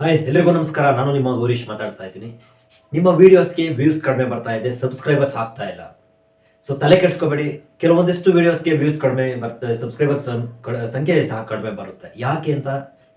Hi, ಎಲ್ರಿಗೂ ನಮಸ್ಕಾರ. ನಾನು ನಿಮ್ಮ ಗೌರೀಶ್ ಮಾತಾಡ್ತಾ ಇದ್ದೀನಿ. ನಿಮ್ಮ ವಿಡಿಯೋಸ್ಗೆ ವ್ಯೂಸ್ ಕಡಿಮೆ ಬರ್ತಾ ಇದೆ ಸಬ್ಸ್ಕ್ರೈಬರ್ಸ್ ಆಗ್ತಾ ಇಲ್ಲ. ಸೊ ತಲೆ ಕೆಡಿಸ್ಕೋಬೇಡಿ. ಕೆಲವೊಂದಿಷ್ಟು ವಿಡಿಯೋಸ್ಗೆ ವ್ಯೂಸ್ ಕಡಿಮೆ ಬರ್ತದೆ ಸಬ್ಸ್ಕ್ರೈಬರ್ಸ್ ಸಂಖ್ಯೆ ಸಹ ಕಡಿಮೆ ಬರುತ್ತೆ. ಯಾಕೆ ಅಂತ?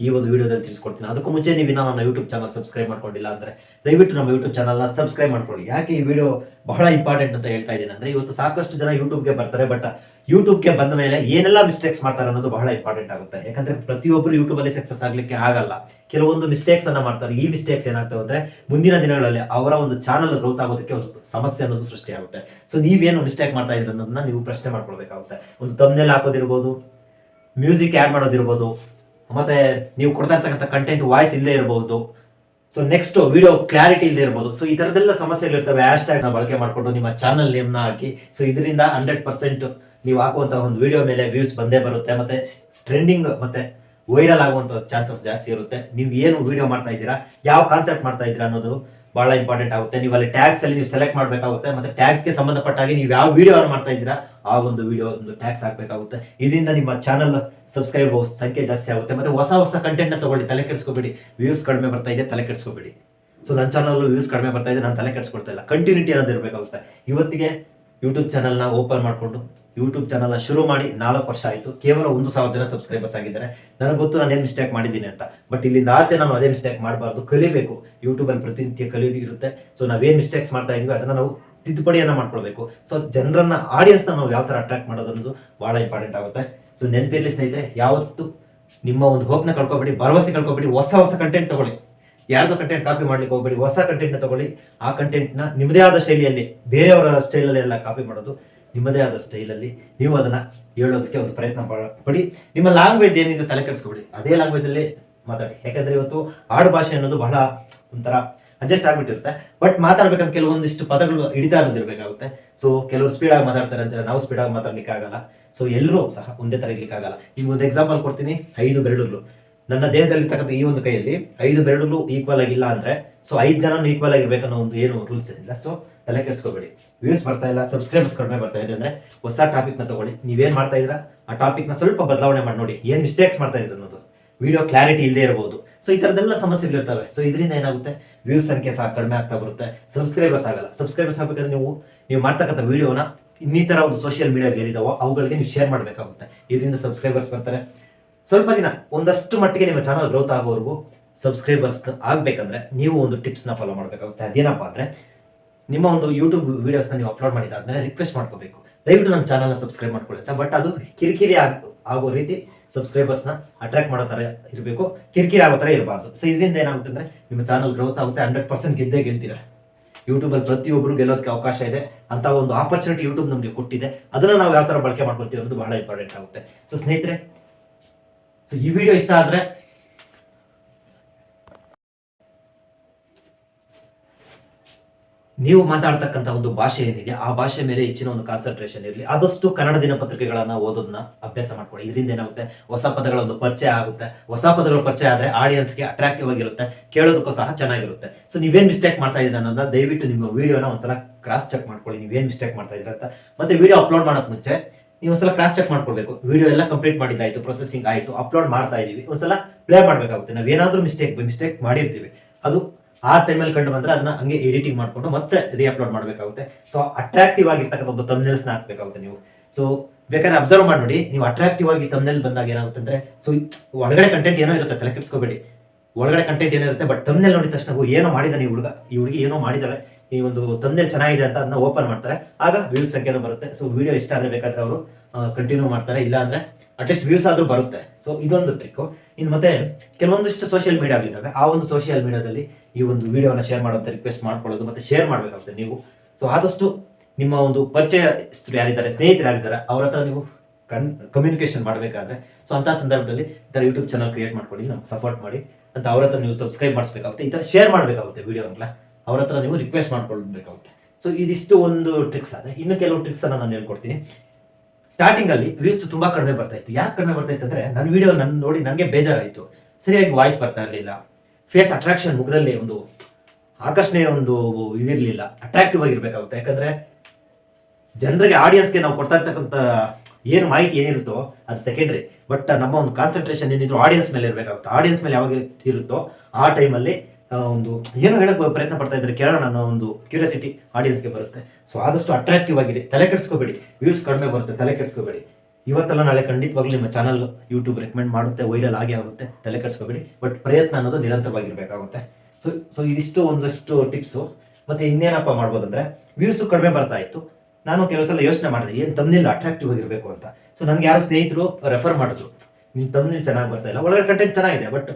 ಈ ಒಂದು ವಿಡಿಯೋದಲ್ಲಿ ತಿಳಿಸ್ಕೊಡ್ತೀನಿ. ಅದಕ್ಕೂ ಮುಂಚೆ ನೀವು ಇನ್ನೂ ನನ್ನ ಯೂಟ್ಯೂಬ್ ಚಾನಲ್ ಸಬ್ಸ್ಕ್ರೈಬ್ ಮಾಡ್ಕೊಂಡಿಲ್ಲ ಅಂದರೆ ದಯವಿಟ್ಟು ನಮ್ಮ ಯೂಟ್ಯೂಬ್ ಚಾನಲ್ನ ಸಬ್ಸ್ಕ್ರೈಬ್ ಮಾಡ್ಕೊಳ್ಳಿ. ಯಾಕೆ ಈ ವಿಡಿಯೋ ಬಹಳ ಇಂಪಾರ್ಟೆಂಟ್ ಅಂತ ಹೇಳ್ತಾ ಇದ್ದೀನಿ ಅಂದರೆ ಇವತ್ತು ಸಾಕಷ್ಟು ಜನ ಯೂಟ್ಯೂಬ್ಗೆ ಬರ್ತಾರೆ ಬಟ್ ಯೂಟ್ಯೂಬ್ಗೆ ಬಂದ ಮೇಲೆ ಏನೆಲ್ಲ ಮಿಸ್ಟೇಕ್ಸ್ ಮಾಡ್ತಾರೆ ಅನ್ನೋದು ಬಹಳ ಇಂಪಾರ್ಟೆಂಟ್ ಆಗುತ್ತೆ. ಯಾಕಂದರೆ ಪ್ರತಿಯೊಬ್ಬರು ಯೂಟ್ಯೂಬಲ್ಲಿ ಸಕ್ಸಸ್ ಆಗಲಿಕ್ಕೆ ಆಗಲ್ಲ. ಕೆಲವೊಂದು ಮಿಸ್ಟೇಕ್ಸ್ ಅನ್ನ ಮಾಡ್ತಾರೆ. ಈ ಮಿಸ್ಟೇಕ್ಸ್ ಏನಾಗ್ತವೆ ಅಂದರೆ ಮುಂದಿನ ದಿನಗಳಲ್ಲಿ ಅವರ ಒಂದು ಚಾನಲ್ ಗ್ರೋತ್ ಆಗೋದಕ್ಕೆ ಒಂದು ಸಮಸ್ಯೆ ಅನ್ನೋದು ಸೃಷ್ಟಿಯಾಗುತ್ತೆ. ಸೊ ನೀವೇನು ಮಿಸ್ಟೇಕ್ ಮಾಡ್ತಾ ಇದ್ರೆ ಅನ್ನೋದನ್ನ ನೀವು ಪ್ರಶ್ನೆ ಮಾಡ್ಕೊಳ್ಬೇಕಾಗುತ್ತೆ. ಒಂದು ತಮ್ನೆಲ್ ಹಾಕೋದಿರ್ಬೋದು ಮ್ಯೂಸಿಕ್ ಆ್ಯಡ್ ಮಾಡೋದಿರ್ಬೋದು ಮತ್ತೆ ನೀವು ಕೊಡ್ತಾ ಇರ್ತಕ್ಕಂಥ ಕಂಟೆಂಟ್ ವಾಯ್ಸ್ ಇಲ್ಲೇ ಇರಬಹುದು ಸೊ ನೆಕ್ಸ್ಟ್ ವಿಡಿಯೋ ಕ್ಲಾರಿಟಿ ಇಲ್ಲದೆ ಇರಬಹುದು ಸೊ ಈ ಥರದ್ದೆಲ್ಲ ಸಮಸ್ಯೆಗಳಿರ್ತವೆ ಹ್ಯಾಶ್ ಟ್ಯಾಗ್ನ ಬಳಕೆ ಮಾಡಿಕೊಂಡು ನಿಮ್ಮ ಚಾನಲ್ ನೇಮ್ನ ಹಾಕಿ. ಸೊ ಇದರಿಂದ ಹಂಡ್ರೆಡ್ ಪರ್ಸೆಂಟ್ ನೀವು ಹಾಕುವಂಥ ಒಂದು ವಿಡಿಯೋ ಮೇಲೆ ವ್ಯೂಸ್ ಬಂದೇ ಬರುತ್ತೆ. ಮತ್ತೆ ಟ್ರೆಂಡಿಂಗ್ ಮತ್ತೆ ವೈರಲ್ ಆಗುವಂತ ಚಾನ್ಸಸ್ ಜಾಸ್ತಿ ಇರುತ್ತೆ. ನೀವು ಏನು ವಿಡಿಯೋ ಮಾಡ್ತಾ ಇದ್ದೀರಾ? ಯಾವ ಕಾನ್ಸೆಪ್ಟ್ ಮಾಡ್ತಾ ಇದ್ದೀರಾ ಅನ್ನೋದು ಬಹಳ ಇಂಪಾರ್ಟೆಂಟ್ ಆಗುತ್ತೆ. ನೀವು ಅಲ್ಲಿ ಟ್ಯಾಕ್ಸ್ ಅಲ್ಲಿ ನೀವು ಸೆಲೆಕ್ಟ್ ಮಾಡಬೇಕಾಗುತ್ತೆ. ಮತ್ತೆ ಟ್ಯಾಗ್ಸ್ಗೆ ಸಂಬಂಧಪಟ್ಟಾಗಿ ನೀವು ಯಾವ ವಿಡಿಯೋ ಮಾಡ್ತಾ ಇದ್ದೀರಾ, ಆ ಒಂದು ವಿಡಿಯೋ ಒಂದು ಟ್ಯಾಕ್ಸ್ ಹಾಕಬೇಕಾಗುತ್ತೆ. ಇದರಿಂದ ನಿಮ್ಮ ಚಾನಲ್ ಸಬ್ಸ್ಕ್ರೈಬ್ ಸಂಖ್ಯೆ ಜಾಸ್ತಿ ಆಗುತ್ತೆ. ಮತ್ತೆ ಹೊಸ ಹೊಸ ಕಂಟೆಂಟ್ ತಗೊಳ್ಳಿ. ತಲೆ ಕೆಡಿಸ್ಕೋಬೇಡಿ. ವ್ಯೂಸ್ ಕಡಿಮೆ ಬರ್ತಾ ಇದೆ, ತಲೆ ಕೆಡಿಸ್ಕೋಬೇಡಿ. ಸೊ ನನ್ನ ಚಾನಲ್ ವ್ಯೂಸ್ ಕಡಿಮೆ ಬರ್ತಾ ಇದೆ, ನಾನು ತಲೆ ಕೆಡಿಸ್ಕೊಡ್ತಾ ಇಲ್ಲ. ಕಂಟಿನ್ಯೂಟಿ ಅನ್ನೋದು ಇರಬೇಕಾಗುತ್ತೆ. ಇವತ್ತಿಗೆ ಯೂಟ್ಯೂಬ್ ಚಾನಲ್ನ ಓಪನ್ ಮಾಡಿಕೊಂಡು ಯೂಟ್ಯೂಬ್ ಚಾನಲ್ ಶುರು ಮಾಡಿ ನಾಲ್ಕು ವರ್ಷ ಆಯಿತು. ಕೇವಲ ಒಂದು ಸಾವಿರ ಜನ ಸಬ್ಸ್ಕ್ರೈಬರ್ಸ್ ಆಗಿದ್ದಾರೆ. ನನಗೆ ಗೊತ್ತು ನಾನು ಏನು ಮಿಸ್ಟೇಕ್ ಮಾಡಿದ್ದೀನಿ ಅಂತ. ಬಟ್ ಇಲ್ಲಿಂದ ಆಚೆ ನಾನು ಅದೇ ಮಿಸ್ಟೇಕ್ ಮಾಡಬಾರ್ದು. ಕಲಿಬೇಕು. ಯೂಟ್ಯೂಬಲ್ಲಿ ಪ್ರತಿನಿತ್ಯ ಕಲಿಯೋದು ಇರುತ್ತೆ. ಸೊ ನಾವೇನು ಮಿಸ್ಟೇಕ್ಸ್ ಮಾಡ್ತಾ ಇದೀವಿ ಅದನ್ನು ನಾವು ತಿದ್ದುಪಡಿಯನ್ನು ಮಾಡ್ಕೊಳ್ಬೇಕು. ಸೊ ಜನರನ್ನ ಆಡಿಯನ್ಸ್ನ ನಾವು ಯಾವ ಥರ ಅಟ್ರಾಕ್ಟ್ ಮಾಡೋದು ಭಾಳ ಇಂಪಾರ್ಟೆಂಟ್ ಆಗುತ್ತೆ. ಸೊ ನೆನಪಿರಲಿ ಸ್ನೇಹಿತರೆ, ಯಾವತ್ತು ನಿಮ್ಮ ಒಂದು ಹೋಪ್ನ ಕಳ್ಕೊಬೇಡಿ, ಭರವಸೆ ಕಳ್ಕೊಬೇಡಿ, ಹೊಸ ಹೊಸ ಕಂಟೆಂಟ್ ತಗೊಳ್ಳಿ. ಯಾರ್ದು ಕಂಟೆಂಟ್ ಕಾಪಿ ಮಾಡ್ಲಿಕ್ಕೆ ಹೋಗ್ಬೇಡಿ, ಹೊಸ ಕಂಟೆಂಟ್ನ ತಗೊಳ್ಳಿ. ಆ ಕಂಟೆಂಟ್ನ ನಿಮ್ಮದೇ ಆದ ಶೈಲಿಯಲ್ಲಿ, ಬೇರೆಯವರ ಸ್ಟೈಲಲ್ಲಿ ಎಲ್ಲ ಕಾಪಿ ಮಾಡೋದು ನಿಮ್ಮದೇ ಆದ ಸ್ಟೈಲಲ್ಲಿ ನೀವು ಅದನ್ನ ಹೇಳೋದಕ್ಕೆ ಒಂದು ಪ್ರಯತ್ನ ಪಡಿ ನಿಮ್ಮ ಲ್ಯಾಂಗ್ವೇಜ್ ಏನಿದೆ ತಲೆ ಕೆಡಿಸ್ಕೊಬಿಡಿ. ಅದೇ ಲ್ಯಾಂಗ್ವೇಜಲ್ಲಿ ಮಾತಾಡಿ. ಯಾಕಂದ್ರೆ ಇವತ್ತು ಆಡು ಭಾಷೆ ಅನ್ನೋದು ಬಹಳ ಒಂಥರ ಅಡ್ಜಸ್ಟ್ ಆಗಿಬಿಟ್ಟಿರುತ್ತೆ. ಬಟ್ ಮಾತಾಡ್ಬೇಕಂತ ಕೆಲವೊಂದಿಷ್ಟು ಪದಗಳು ಹಿಡಿತಾ ಇರೋದಿರಬೇಕಾಗುತ್ತೆ ಸೊ ಕೆಲವರು ಸ್ಪೀಡ್ ಆಗಿ ಮಾತಾಡ್ತಾರೆ ಅಂತ ನಾವು ಸ್ಪೀಡ್ ಆಗಿ ಮಾತಾಡ್ಲಿಕ್ಕೆ ಆಗಲ್ಲ. ಸೊ ಎಲ್ಲರೂ ಸಹ ಒಂದೇ ತರ ಇರ್ಲಿಕ್ಕೆ ಆಗಲ್ಲ. ಈಗ ಒಂದು ಎಕ್ಸಾಂಪಲ್ ಕೊಡ್ತೀನಿ. ಐದು ಬೆರಳುಗಳು. ನನ್ನ ದೇಹದಲ್ಲಿ ದೇಹದಲ್ಲಿರ್ತಕ್ಕಂಥ ಈ ಒಂದು ಕೈಯಲ್ಲಿ ಐದು ಬೆರಳುಗಳು ಈಕ್ವಲ್ ಆಗಿಲ್ಲ ಅಂದ್ರೆ ಸೊ ಐದು ಜನ ಈಕ್ವಲ್ ಆಗಿರ್ಬೇಕನ್ನೋ ಒಂದು ಏನು ರೂಲ್ಸ್ ಇಲ್ಲ ಸೊ ತಲೆ ಕೆಡಿಸ್ಕೋಬೇಡಿ. ವ್ಯೂಸ್ ಬರ್ತಾ ಇಲ್ಲ ಸಬ್ಸ್ಕ್ರೈಬರ್ಸ್ ಕಡಿಮೆ ಬರ್ತಾ ಇದೆ ಅಂದ್ರೆ ಹೊಸ ಟಾಪಿಕ್ನ ತಗೊಳ್ಳಿ. ನೀವೇನ್ ಮಾಡ್ತಾ ಇದ್ದೀರಾ? ಆ ಟಾಪಿಕ್ನ ಸ್ವಲ್ಪ ಬದಲಾವಣೆ ಮಾಡಿ ನೋಡಿ. ಏನು ಮಿಸ್ಟೇಕ್ಸ್ ಮಾಡ್ತಾ ಇದ್ರು ಅನ್ನೋದು. ವಿಡಿಯೋ ಕ್ಲಾರಿಟಿ ಇಲ್ಲದೆ ಇರಬಹುದು. ಸೊ ಈ ಥರದ್ದೆಲ್ಲ ಸಮಸ್ಯೆಗಳಿರ್ತವೆ ಸೊ ಇದರಿಂದ ಏನಾಗುತ್ತೆ? ವ್ಯೂಸ್ ಸಂಖ್ಯೆ ಸಹ ಕಡಿಮೆ ಆಗ್ತಾ ಬರುತ್ತೆ. ಸಬ್ಸ್ಕ್ರೈಬರ್ಸ್ ಆಗಲ್ಲ. ಸಬ್ಸ್ಕ್ರೈಬರ್ಸ್ ಆಗಬೇಕಾದ್ರೆ ನೀವು ನೀವು ಮಾಡ್ತಕ್ಕಂಥ ವಿಡಿಯೋನ ಇನ್ನಿತರ ಒಂದು ಸೋಷಿಯಲ್ ಮೀಡಿಯಾ ಏನಿದಾವೋ ಅವುಗಳಿಗೆ ನೀವು ಶೇರ್ ಮಾಡಬೇಕಾಗುತ್ತೆ. ಇದರಿಂದ ಸಬ್ಸ್ಕ್ರೈಬರ್ಸ್ ಬರ್ತಾರೆ. ಸ್ವಲ್ಪ ದಿನ, ಒಂದಷ್ಟು ಮಟ್ಟಿಗೆ ನಿಮ್ಮ ಚಾನಲ್ ಗ್ರೋತ್ ಆಗೋವರೆಗೂ ಸಬ್ಸ್ಕ್ರೈಬರ್ಸ್ ಆಗಬೇಕಂದ್ರೆ ನೀವು ಒಂದು ಟಿಪ್ಸ್ನ ಫಾಲೋ ಮಾಡಬೇಕಾಗುತ್ತೆ. ಅದೇನಪ್ಪ ಅಂದ್ರೆ ನಿಮ್ಮ ಒಂದು ಯೂಟ್ಯೂಬ್ ವೀಡಿಯೋಸ್ನ ನೀವು ಅಪ್ಲೋಡ್ ಮಾಡಿದಾದ್ಮೇಲೆ ರಿಕ್ವೆಸ್ಟ್ ಮಾಡ್ಕೋಬೇಕು. ದಯವಿಟ್ಟು ನಮ್ಮ ಚಾನಲ್ನ ಸಬ್ಸ್ಕ್ರೈಬ್ ಮಾಡ್ಕೊಳ್ಳುತ್ತೆ ಬಟ್ ಅದು ಕಿರಿಕಿರಿ ಆಗ, ಆಗೋ ರೀತಿ ಸಬ್ಸ್ಕ್ರೈಬರ್ಸ್ನ ಅಟ್ರಾಕ್ಟ್ ಮಾಡೋ ಥರ ಇರಬೇಕು. ಕಿರಿಕಿರಿ ಆಗೋ ಥರ ಇರಬಾರ್ದು. ಸೊ ಇದರಿಂದ ಏನಾಗುತ್ತೆ ಅಂದರೆ ನಿಮ್ಮ ಚಾನಲ್ ಗ್ರೋತ್ ಆಗುತ್ತೆ ಹಂಡ್ರೆಡ್ ಪರ್ಸೆಂಟ್ ಗೆದ್ದೇ ಗೆಲ್ತೀರ. ಯೂಟ್ಯೂಬಲ್ಲಿ ಪ್ರತಿಯೊಬ್ಬರು ಗೆಲ್ಲೋದಕ್ಕೆ ಅವಕಾಶ ಇದೆ. ಅಂತ ಒಂದು ಆಪರ್ಚುನಿಟಿ ಯೂಟ್ಯೂಬ್ ನಮಗೆ ಕೊಟ್ಟಿದೆ. ಅದನ್ನು ನಾವು ಯಾವ ಥರ ಬಳಕೆ ಮಾಡ್ಕೊಳ್ತೀವಿ ಅನ್ನೋದು ಬಹಳ ಇಂಪಾರ್ಟೆಂಟ್ ಆಗುತ್ತೆ. ಸೊ ಸ್ನೇಹಿತರೆ ಸೊ ಈ ವಿಡಿಯೋ ಇಷ್ಟ ಆದರೆ ನೀವು ಮಾತಾಡ್ತಕ್ಕಂಥ ಒಂದು ಭಾಷೆ ಏನಿದೆ, ಆ ಭಾಷೆ ಮೇಲೆ ಹೆಚ್ಚಿನ ಒಂದು ಕಾನ್ಸಂಟ್ರೇಷನ್ ಇರಲಿ. ಆದಷ್ಟು ಕನ್ನಡ ದಿನಪತ್ರಿಕೆಗಳನ್ನು ಓದೋದನ್ನ ಅಭ್ಯಾಸ ಮಾಡ್ಕೊಳ್ಳಿ. ಇದರಿಂದ ಏನಾಗುತ್ತೆ? ಹೊಸ ಪದಗಳ ಒಂದು ಪರಿಚಯ ಆಗುತ್ತೆ. ಹೊಸ ಪದಗಳ ಪರಿಚಯ ಆದ್ರೆ ಆಡಿಯನ್ಸ್ಗೆ ಅಟ್ರಾಕ್ಟಿವ್ ಆಗಿರುತ್ತೆ. ಕೇಳೋದಕ್ಕೂ ಸಹ ಚೆನ್ನಾಗಿರುತ್ತೆ. ಸೊ ನೀವೇನು ಮಿಸ್ಟೇಕ್ ಮಾಡ್ತಾ ಇದ್ದೀರಾ ಅನ್ನೋದನ್ನ ದಯವಿಟ್ಟು ನಿಮ್ಮ ವಿಡಿಯೋನ ಒಂದ್ಸಲ ಕ್ರಾಸ್ ಚೆಕ್ ಮಾಡ್ಕೊಳ್ಳಿ. ನೀವೇನ್ ಮಿಸ್ಟೇಕ್ ಮಾಡ್ತಾ ಇದ್ದೀರಾ ಅಂತ. ಮತ್ತೆ ವಿಡಿಯೋ ಅಪ್ಲೋಡ್ ಮಾಡೋಕ್ಕೆ ಮುಂಚೆ ನೀವು ಒಂದ್ಸಲ ಕ್ರಾಸ್ ಚೆಕ್ ಮಾಡ್ಕೊಳ್ಬೇಕು. ವಿಡಿಯೋ ಎಲ್ಲ ಕಂಪ್ಲೀಟ್ ಮಾಡಿದ್ದಾಯ್ತು ಪ್ರೊಸೆಸಿಂಗ್ ಆಯಿತು ಅಪ್ಲೋಡ್ ಮಾಡ್ತಾ ಇದೀವಿ. ಒಂದ್ಸಲ ಪ್ಲೇ ಮಾಡಬೇಕಾಗುತ್ತೆ. ನಾವು ಏನಾದರೂ ಮಿಸ್ಟೇಕ್ ಮಿಸ್ಟೇಕ್ ಮಾಡಿರ್ತೀವಿ. ಅದು ಆ ಟೈಮಲ್ಲಿ ಕಂಡು ಬಂದರೆ ಅದನ್ನ ಹಂಗೆ ಎಡಿಟಿಂಗ್ ಮಾಡಿಕೊಂಡು ಮತ್ತೆ ರೀ ಅಪ್ಲೋಡ್ ಮಾಡಬೇಕಾಗುತ್ತೆ. ಸೊ ಅಟ್ರಾಕ್ಟಿವ್ ಆಗಿರ್ತಕ್ಕಂಥ ಒಂದು ತಮ್ನೆಲ್ಸ್ನ ಹಾಕ್ಬೇಕಾಗುತ್ತೆ ನೀವು. ಸೊ ಬೇಕಾದ್ರೆ ಅಬ್ಸರ್ವ್ ಮಾಡಿ ನೋಡಿ. ನೀವು ಅಟ್ರಾಕ್ಟಿವ್ ಆಗಿ ತಮ್ನೆಲ್ ಬಂದಾಗ ಏನಾಗುತ್ತೆ ಅಂದ್ರೆ ಸೊ ಒಳಗಡೆ ಕಂಟೆಂಟ್ ಏನೋ ಇರುತ್ತೆ, ತಲೆ ಕೆಡಿಸ್ಕೋಬೇಡಿ. ಒಳಗಡೆ ಕಂಟೆಂಟ್ ಏನೋ ಇರುತ್ತೆ ಬಟ್ ತಮ್ನೆಲ್ ನೋಡಿದ ತಕ್ಷಣ ಏನೋ ಮಾಡಿದಾನೆ ಈ ಹುಡುಗ. ಈ ಹುಡುಗಿ ಏನೋ ಮಾಡಿದಾಳೆ. ಈ ಒಂದು ತಮ್ನೆಲ್ ಚೆನ್ನಾಗಿದೆ ಅಂತ ಅದನ್ನ ಓಪನ್ ಮಾಡ್ತಾರೆ. ಆಗ ವ್ಯೂಸ್ ಸಂಖ್ಯೆನೂ ಬರುತ್ತೆ. ಸೊ ವಿಡಿಯೋ ಇಷ್ಟ ಆದರೆ ಬೇಕಾದ್ರೆ ಅವರು ಕಂಟಿನ್ಯೂ ಮಾಡ್ತಾರೆ. ಇಲ್ಲ ಅಂದ್ರೆ ಅಟ್ಲೀಸ್ಟ್ ವ್ಯೂಸ್ ಆದ್ರೂ ಬರುತ್ತೆ. ಸೊ ಇದೊಂದು ಟ್ರಿಕ್ಕು ಇನ್ನು ಮತ್ತೆ ಕೆಲವೊಂದಿಷ್ಟು ಸೋಷಿಯಲ್ ಮೀಡಿಯಾಗಳಿದ್ದಾವೆ ಆ ಒಂದು ಸೋಷಿಯಲ್ ಮೀಡಿಯಾದಲ್ಲಿ ಈ ಒಂದು ವಿಡಿಯೋನ ಶೇರ್ ಮಾಡುವಂತ ರಿಕ್ವೆಸ್ಟ್ ಮಾಡ್ಕೊಳ್ಳೋದು ಮತ್ತೆ ಶೇರ್ ಮಾಡಬೇಕಾಗುತ್ತೆ ನೀವು. ಸೊ ಆದಷ್ಟು ನಿಮ್ಮ ಒಂದು ಪರಿಚಯಸ್ಥರು ಯಾರಿದ್ದಾರೆ, ಸ್ನೇಹಿತರು ಯಾರಿದ್ದಾರೆ, ಅವ್ರ ಹತ್ರ ನೀವು ಕನ್ ಕಮ್ಯುನಿಕೇಶನ್ ಮಾಡಬೇಕಾದ್ರೆ ಸೊ ಅಂಥ ಸಂದರ್ಭದಲ್ಲಿ ಈ ಥರ ಯೂಟ್ಯೂಬ್ ಚಾನಲ್ ಕ್ರಿಯೇಟ್ ಮಾಡ್ಕೊಳ್ಳಿ, ನಮ್ಗೆ ಸಪೋರ್ಟ್ ಮಾಡಿ. ಅಂತ ಅವ್ರ ಹತ್ರ ನೀವು ಸಬ್ಸ್ಕ್ರೈಬ್ ಮಾಡಿಸ್ಬೇಕಾಗುತ್ತೆ. ಈ ಥರ ಶೇರ್ ಮಾಡಬೇಕಾಗುತ್ತೆ ವಿಡಿಯೋನೆಲ್ಲ ಅವ್ರ ಹತ್ರ ನೀವು ರಿಕ್ವೆಸ್ಟ್ ಮಾಡ್ಕೊಳ್ಬೇಕಾಗುತ್ತೆ. ಸೊ ಇದಿಷ್ಟು ಒಂದು ಟ್ರಿಕ್ಸ್ ಆದರೆ, ಇನ್ನು ಕೆಲವು ಟ್ರಿಕ್ಸನ್ನು ನಾನು ಹೇಳ್ಕೊಡ್ತೀನಿ. ಸ್ಟಾರ್ಟಿಂಗ್ ಅಲ್ಲಿ ವ್ಯೂಸ್ ತುಂಬಾ ಕಡಿಮೆ ಬರ್ತಾ ಇತ್ತು. ಯಾಕೆ ಕಡಿಮೆ ಬರ್ತಾ ಇತ್ತು ಅಂದ್ರೆ ನನ್ನ ವಿಡಿಯೋ ನನ್ನ ನೋಡಿ ನನಗೆ ಬೇಜಾರಾಯಿತು. ಸರಿಯಾಗಿ ವಾಯ್ಸ್ ಬರ್ತಾ ಇರಲಿಲ್ಲ. ಫೇಸ್ ಅಟ್ರಾಕ್ಷನ್ ಮುಖದಲ್ಲಿ ಒಂದು ಆಕರ್ಷಣೆಯ ಒಂದು ಇದಿರಲಿಲ್ಲ. ಅಟ್ರಾಕ್ಟಿವ್ ಆಗಿರ್ಬೇಕಾಗುತ್ತೆ. ಯಾಕಂದ್ರೆ ಜನರಿಗೆ ಆಡಿಯನ್ಸ್ಗೆ ನಾವು ಕೊಡ್ತಾ ಇರ್ತಕ್ಕಂಥ ಏನು ಮಾಹಿತಿ ಏನಿರುತ್ತೋ ಅದು ಸೆಕೆಂಡ್ರಿ ಬಟ್ ನಮ್ಮ ಒಂದು ಕಾನ್ಸಂಟ್ರೇಷನ್ ಏನಿದ್ರು ಆಡಿಯನ್ಸ್ ಮೇಲೆ ಇರಬೇಕಾಗುತ್ತೆ. ಆಡಿಯನ್ಸ್ ಮೇಲೆ ಯಾವಾಗ ಇರುತ್ತೋ ಆ ಟೈಮಲ್ಲಿ ಒಂದು ಏನು ಹೇಳಕ್ಕೆ ಪ್ರಯತ್ನ ಪಡ್ತಾ ಇದ್ದಾರೆ, ಕೇಳೋಣ ಅನ್ನೋ ಒಂದು ಕ್ಯೂರಿಯಾಸಿಟಿ ಆಡಿಯನ್ಸ್ಗೆ ಬರುತ್ತೆ. ಸೊ ಆದಷ್ಟು ಅಟ್ರಾಕ್ಟಿವ್ ಆಗಿರಿ ತಲೆ ಕೆಡಿಸ್ಕೋಬೇಡಿ. ವ್ಯೂಸ್ ಕಡಿಮೆ ಬರುತ್ತೆ. ತಲೆ ಕೆಡಿಸ್ಕೋಬೇಡಿ. ಇವತ್ತೆಲ್ಲ ನಾಳೆ ಖಂಡಿತವಾಗ್ಲೂ ನಿಮ್ಮ ಚಾನಲ್ ಯೂಟ್ಯೂಬ್ ರೆಕಮೆಂಡ್ ಮಾಡುತ್ತೆ ವೈರಲ್ ಆಗೇ ಆಗುತ್ತೆ. ತಲೆ ಕೆಡಿಸ್ಕೋಬೇಡಿ. ಬಟ್ ಪ್ರಯತ್ನ ಅನ್ನೋದು ನಿರಂತರವಾಗಿರಬೇಕಾಗುತ್ತೆ. ಸೊ ಸೊ ಇದಿಷ್ಟು ಒಂದಷ್ಟು ಟಿಪ್ಸು ಮತ್ತೆ ಇನ್ನೇನಪ್ಪ ಮಾಡ್ಬೋದಂದ್ರೆ ವ್ಯೂಸು ಕಡಿಮೆ ಬರ್ತಾ ಇತ್ತು. ನಾನು ಕೆಲವು ಸಲ ಯೋಚನೆ ಮಾಡಿದೆ, ಏನು ತಮ್ಮನಿಲ್ಲ ಅಟ್ರಾಕ್ಟಿವ್ ಆಗಿರಬೇಕು ಅಂತ. ಸೊ ನನಗೆ ಯಾರು ಸ್ನೇಹಿತರು ರೆಫರ್ ಮಾಡಿದ್ರು. ನಿಮ್ಮ ತಮ್ಮನಿಲ್ ಚೆನ್ನಾಗಿ ಬರ್ತಾ ಇಲ್ಲ. ಒಳಗಡೆ ಕಂಟೆಂಟ್ ಚೆನ್ನಾಗಿದೆ ಬಟ್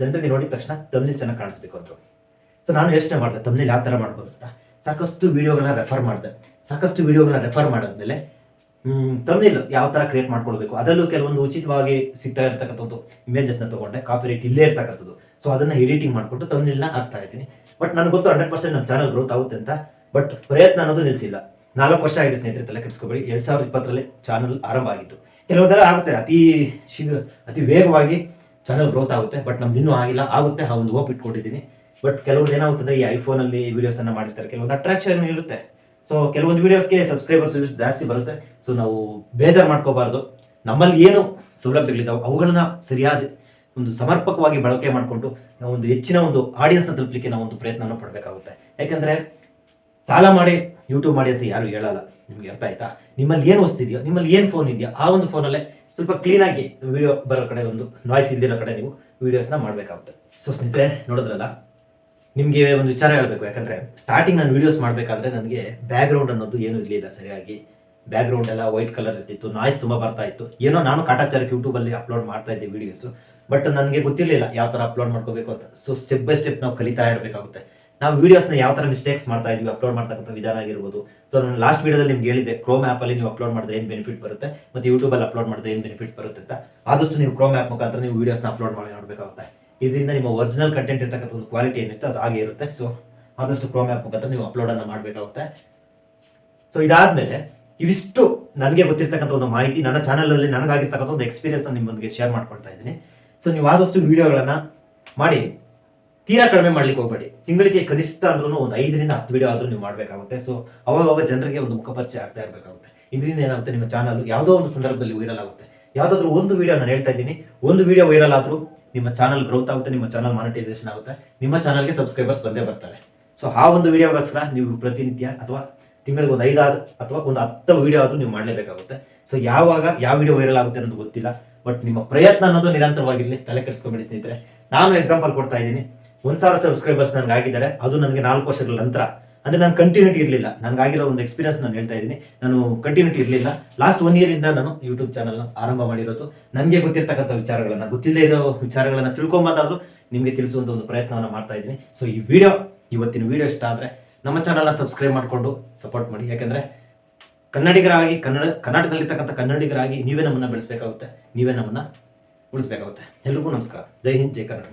ಜನರಿಗೆ ನೋಡಿದ ತಕ್ಷಣ ತಮ್ಮನಿಲ್ ಚೆನ್ನಾಗಿ ಕಾಣಿಸ್ಬೇಕು ಅಂದರು. ಸೊ ನಾನು ಯೋಚನೆ ಮಾಡಿದೆ ತಮ್ಮನಿಲ್ ಯಾವ ಥರ ಮಾಡ್ಬೋದು ಅಂತ. ಸಾಕಷ್ಟು ವೀಡಿಯೋಗಳನ್ನ ರೆಫರ್ ಮಾಡಿದೆ. ಸಾಕಷ್ಟು ವೀಡಿಯೋಗಳನ್ನ ರೆಫರ್ ಮಾಡಿದ್ಮೇಲೆ ತಮ್ಮನಿಲ್ ಯಾವ ಥರ ಕ್ರಿಯೇಟ್ ಮಾಡ್ಕೊಳ್ಬೇಕು ಅದರಲ್ಲೂ ಕೆಲವೊಂದು ಉಚಿತವಾಗಿ ಸಿಗ್ತಾ ಇರ್ತಕ್ಕಂಥದ್ದು ಇಮೇಜಸ್ನ ತೊಗೊಂಡೆ ಕಾಪಿ ರೇಟ್ ಇಲ್ಲೇ ಇರ್ತಕ್ಕಂಥದ್ದು. ಸೊ ಅದನ್ನು ಎಡಿಟಿಂಗ್ ಮಾಡಿಕೊಟ್ಟು ತಮಿಳನ್ನ ಹಾಕ್ತಾ ಇದ್ದೀನಿ. ಬಟ್ ನನಗೆ ಗೊತ್ತು ಹಂಡ್ರೆಡ್ ಪರ್ಸೆಂಟ್ ನಮ್ಮ ಚಾನಲ್ ಗ್ರೋತ್ ಆಗುತ್ತೆ ಅಂತ. ಬಟ್ ಪ್ರಯತ್ನ ಅನ್ನೋದು ನಿಲ್ಲಿಸಿಲ್ಲ ನಾಲ್ಕು ವರ್ಷ ಆಗಿದೆ ಸ್ನೇಹಿತರೆ ತಲೆ ಕೆಡಿಸ್ಕೋಬೇಡಿ. ಎರಡು ಸಾವಿರದ ಇಪ್ಪತ್ತರಲ್ಲಿ ಚಾನಲ್ ಆರಂಭ ಆಗಿತ್ತು. ಕೆಲವೊಂದೆಲ್ಲ ಆಗುತ್ತೆ, ಅತಿ ಶೀಘ್ರ, ಅತಿ ವೇಗವಾಗಿ ಚಾನಲ್ ಗ್ರೋತ್ ಆಗುತ್ತೆ ಬಟ್ ನಮ್ದು ಇನ್ನೂ ಆಗಿಲ್ಲ. ಆಗುತ್ತೆ, ಆ ಒಂದು ಹೋಪ್ ಇಟ್ಕೊಂಡಿದ್ದೀನಿ. ಬಟ್ ಕೆಲವ್ರು ಏನಾಗುತ್ತದೆ ಈ ಐಫೋನಲ್ಲಿ ವೀಡಿಯೋಸನ್ನು ಮಾಡಿರ್ತಾರೆ. ಕೆಲವೊಂದು ಅಟ್ರಾಕ್ಷನ್ ಇರುತ್ತೆ. ಸೊ ಕೆಲವೊಂದು ವೀಡಿಯೋಸ್ಗೆ ಸಬ್ಸ್ಕ್ರೈಬರ್ಸ್ ಜಾಸ್ತಿ ಬರುತ್ತೆ. ಸೊ ನಾವು ಬೇಜಾರು ಮಾಡ್ಕೋಬಾರ್ದು. ನಮ್ಮಲ್ಲಿ ಏನು ಸೌಲಭ್ಯಗಳಿದ್ದಾವೆ ಅವುಗಳನ್ನ ಸರಿಯಾದ ಒಂದು ಸಮರ್ಪಕವಾಗಿ ಬಳಕೆ ಮಾಡಿಕೊಂಡು ನಾವು ಒಂದು ಹೆಚ್ಚಿನ ಒಂದು ಆಡಿಯನ್ಸ್ನ ತಲುಪಲಿಕ್ಕೆ ನಾವು ಒಂದು ಪ್ರಯತ್ನವನ್ನು ಪಡಬೇಕಾಗುತ್ತೆ. ಯಾಕೆಂದರೆ ಸಾಲ ಮಾಡಿ ಯೂಟ್ಯೂಬ್ ಮಾಡಿ ಅಂತ ಯಾರು ಹೇಳಲ್ಲ. ನಿಮಗೆ ಅರ್ಥ ಆಯ್ತಾ? ನಿಮ್ಮಲ್ಲಿ ಏನು ವಸ್ತಿದೆಯೋ ನಿಮ್ಮಲ್ಲಿ ಏನು ಫೋನ್ ಇದೆಯೋ, ಆ ಒಂದು ಫೋನಲ್ಲೇ ಸ್ವಲ್ಪ ಕ್ಲೀನಾಗಿ ವಿಡಿಯೋ ಬರೋ ಕಡೆ ಒಂದು ನಾಯ್ಸ್ ಇಲ್ದಿರೋ ಕಡೆ ನೀವು ವೀಡಿಯೋಸ್ನ ಮಾಡಬೇಕಾಗುತ್ತೆ. ಸೊ ಸ್ನೇಹಿತರೆ, ನೋಡಿದ್ರಲ್ಲ? ನಿಮಗೆ ಒಂದು ವಿಚಾರ ಹೇಳಬೇಕು. ಯಾಕಂದರೆ ಸ್ಟಾರ್ಟಿಂಗ್ ನಾನು ವೀಡಿಯೋಸ್ ಮಾಡಬೇಕಾದ್ರೆ ನನಗೆ ಬ್ಯಾಕ್ಗ್ರೌಂಡ್ ಅನ್ನೋದು ಏನೂ ಇರಲಿಲ್ಲ ಸರಿಯಾಗಿ. ಬ್ಯಾಕ್ಗ್ರೌಂಡ್ ಎಲ್ಲ ವೈಟ್ ಕಲರ್ ಇರ್ತಿತ್ತು ನಾಯ್ಸ್ ತುಂಬ ಬರ್ತಾ ಇತ್ತು. ಏನೋ ನಾನು ಕಾಟಾಚಾರಕ್ಕೆ ಯೂಟ್ಯೂಬಲ್ಲಿ ಅಪ್ಲೋಡ್ ಮಾಡ್ತಾ ಇದ್ದೆ ವೀಡಿಯೋಸು ಬಟ್ ನನಗೆ ಗೊತ್ತಿರಲಿಲ್ಲ ಯಾವ ಥರ ಅಪ್ಲೋಡ್ ಮಾಡ್ಕೋಬೇಕು ಅಂತ. ಸೊ ಸ್ಟೆಪ್ ಬೈ ಸ್ಟೆಪ್ ನಾವು ಕಲಿತಾ ಇರಬೇಕಾಗುತ್ತೆ. ನಾವು ವೀಡಿಯೋಸ್ನ ಯಾವ ಥರ ಮಿಸ್ಟೇಕ್ಸ್ ಮಾಡ್ತಾ ಇದೀವಿ ಅಪ್ಲೋಡ್ ಮಾಡ್ತಕ್ಕಂಥ ವಿಧಾನ ಆಗಿರ್ಬೋದು. ಸೊ ನಾನು ಲಾಸ್ಟ್ ವೀಡಿಯೋದಲ್ಲಿ ನಿಮ್ಗೆ ಹೇಳಿದ್ದೆ ಕ್ರೋಮ್ ಆ್ಯಪಲ್ಲಿ ನೀವು ಅಪ್ಲೋಡ್ ಮಾಡಿದ್ರೆ ಏನು ಬೆನಿಫಿಟ್ ಬರುತ್ತೆ, ಮತ್ತು ಯೂಟ್ಯೂಬಲ್ಲಿ ಅಪ್ಲೋಡ್ ಮಾಡಿದ್ರೆ ಏನು ಬೆನಿಫಿಟ್ ಬರುತ್ತೆ ಅಂತ. ಆದಷ್ಟು ನೀವು ಕ್ರೋಮ್ ಆ್ಯಪ್ ಮುಖಾಂತರ ನೀವು ವೀಡಿಯೋಸ್ನ ಅಪ್ಲೋಡ್ ಮಾಡಿ ಮಾಡಬೇಕಾಗುತ್ತೆ ಇದರಿಂದ ನಿಮ್ಮ ಒರಿಜಿನಲ್ ಕಂಟೆಂಟ್ ಇರ್ತಕ್ಕಂಥ ಒಂದು ಕ್ವಾಲಿಟಿ ಏನಿರುತ್ತೆ ಅದು ಹಾಗೆ ಇರುತ್ತೆ. ಸೊ ಆದಷ್ಟು ಕ್ರೋಮ್ ಆ್ಯಪ್ ಮುಖಾಂತರ ನೀವು ಅಪ್ಲೋಡನ್ನು ಮಾಡಬೇಕಾಗುತ್ತೆ. ಸೊ ಇದಾದಮೇಲೆ ಇವಿಷ್ಟು ನನಗೆ ಗೊತ್ತಿರ್ತಕ್ಕಂಥ ಒಂದು ಮಾಹಿತಿ, ನನ್ನ ಚಾನಲಲ್ಲಿ ನನಗಾಗಿರ್ತಕ್ಕಂಥ ಒಂದು ಎಕ್ಸ್ಪೀರಿಯನ್ಸ್ನ ನಿಮ್ಮೊಂದಿಗೆ ಶೇರ್ ಮಾಡ್ಕೊಳ್ತಾ ಇದ್ದೀನಿ. ಸೊ ನೀವು ಆದಷ್ಟು ವೀಡಿಯೋಗಳನ್ನು ಮಾಡಿ. ತೀರಾ ಕಡಿಮೆ ಮಾಡ್ಲಿಕ್ಕೆ ಹೋಗಬೇಡಿ. ತಿಂಗಳಿಗೆ ಕನಿಷ್ಠ ಅಂದ್ರೂ ಒಂದು ಐದರಿಂದ ಹತ್ತು ವಿಡಿಯೋ ಆದರೂ ನೀವು ಮಾಡಬೇಕಾಗುತ್ತೆ. ಸೊ ಅವಾಗವಾಗ ಅವಾಗ ಜನರಿಗೆ ಒಂದು ಮುಖಪರಿಚಯ ಆಗ್ತಾ ಇರಬೇಕಾಗುತ್ತೆ. ಇದರಿಂದ ಏನಾಗುತ್ತೆ, ನಿಮ್ಮ ಚಾನಲ್ ಯಾವುದೋ ಒಂದು ಸಂದರ್ಭದಲ್ಲಿ ವೈರಲ್ ಆಗುತ್ತೆ ಯಾವುದಾದ್ರೂ ಒಂದು ವಿಡಿಯೋ ನಾನು ಹೇಳ್ತಾ ಇದ್ದೀನಿ. ಒಂದು ವಿಡಿಯೋ ವೈರಲ್ ಆದರೂ ನಿಮ್ಮ ಚಾನಲ್ ಗ್ರೋತ್ ಆಗುತ್ತೆ, ನಿಮ್ಮ ಚಾನಲ್ ಮಾನಿಟೈಸೇಷನ್ ಆಗುತ್ತೆ. ನಿಮ್ಮ ಚಾನಲ್ಗೆ ಸಬ್ಸ್ಕ್ರೈಬರ್ಸ್ ಬಂದೇ ಬರ್ತಾರೆ. ಸೊ ಆ ಒಂದು ವಿಡಿಯೋಗೋಸ್ಕರ ನೀವು ಪ್ರತಿನಿತ್ಯ ಅಥವಾ ತಿಂಗಳಿಗೆ ಒಂದು ಐದಾರು ಅಥವಾ ಒಂದು ಹತ್ತು ವಿಡಿಯೋ ಆದರೂ ನೀವು ಮಾಡಲೇಬೇಕಾಗುತ್ತೆ. ಸೊ ಯಾವಾಗ ಯಾವ ವಿಡಿಯೋ ವೈರಲ್ ಆಗುತ್ತೆ ಅನ್ನೋದು ಗೊತ್ತಿಲ್ಲ. ಬಟ್ ನಿಮ್ಮ ಪ್ರಯತ್ನ ಅನ್ನೋದು ನಿರಂತರವಾಗಿರಲಿ, ತಲೆ ಕೆಡಿಸ್ಕೊಂಬೇಡಿ ಸ್ನೇಹಿತರೆ. ನಾನು ಎಕ್ಸಾಂಪಲ್ ಕೊಡ್ತಾ ಇದ್ದೀನಿ. ಒಂದು ಸಾವಿರ ಸಬ್ಸ್ಕ್ರೈಬರ್ಸ್ ನನಗೆ ಆಗಿದ್ದಾರೆ. ಅದು ನನಗೆ ನಾಲ್ಕು ವರ್ಷಗಳ ನಂತರ. ಅಂದರೆ ನಾನು ಕಂಟಿನ್ಯೂಟಿ ಇರಲಿಲ್ಲ. ನನಗಾಗಿರೋ ಒಂದು ಎಕ್ಸ್ಪೀರಿಯನ್ಸ್ ನಾನು ಹೇಳ್ತಾ ಇದ್ದೀನಿ. ನಾನು ಕಂಟಿನ್ಯೂಟಿ ಇರಲಿಲ್ಲ. ಲಾಸ್ಟ್ ಒನ್ ಇಯರಿಂದ ನಾನು ಯೂಟ್ಯೂಬ್ ಚಾನಲ್ನ ಆರಂಭ ಮಾಡಿರೋದು. ನನಗೆ ಗೊತ್ತಿರ್ತಕ್ಕಂಥ ವಿಚಾರಗಳನ್ನು ಗೊತ್ತಿಲ್ಲದೆ ಇರೋ ವಿಚಾರಗಳನ್ನು ತಿಳ್ಕೊಂಬಂದಾದರೂ ನಿಮಗೆ ತಿಳಿಸುವಂಥ ಒಂದು ಪ್ರಯತ್ನವನ್ನು ಮಾಡ್ತಾ ಇದ್ದೀನಿ. ಸೊ ಈ ವಿಡಿಯೋ ಇವತ್ತಿನ ವಿಡಿಯೋ ಇಷ್ಟ ಆದರೆ ನಮ್ಮ ಚಾನಲ್ನ ಸಬ್ಸ್ಕ್ರೈಬ್ ಮಾಡಿಕೊಂಡು ಸಪೋರ್ಟ್ ಮಾಡಿ. ಯಾಕೆಂದರೆ ಕನ್ನಡಿಗರಾಗಿ, ಕನ್ನಡ, ಕರ್ನಾಟಕದಲ್ಲಿರ್ತಕ್ಕಂಥ ಕನ್ನಡಿಗರಾಗಿ ನೀವೇ ನಮ್ಮನ್ನು ಬೆಳೆಸಬೇಕಾಗುತ್ತೆ. ನೀವೇ ನಮ್ಮನ್ನು ಉಳಿಸ್ಬೇಕಾಗುತ್ತೆ. ಎಲ್ರಿಗೂ ನಮಸ್ಕಾರ. ಜೈ ಹಿಂದ್, ಜೈ ಕನ್ನಡ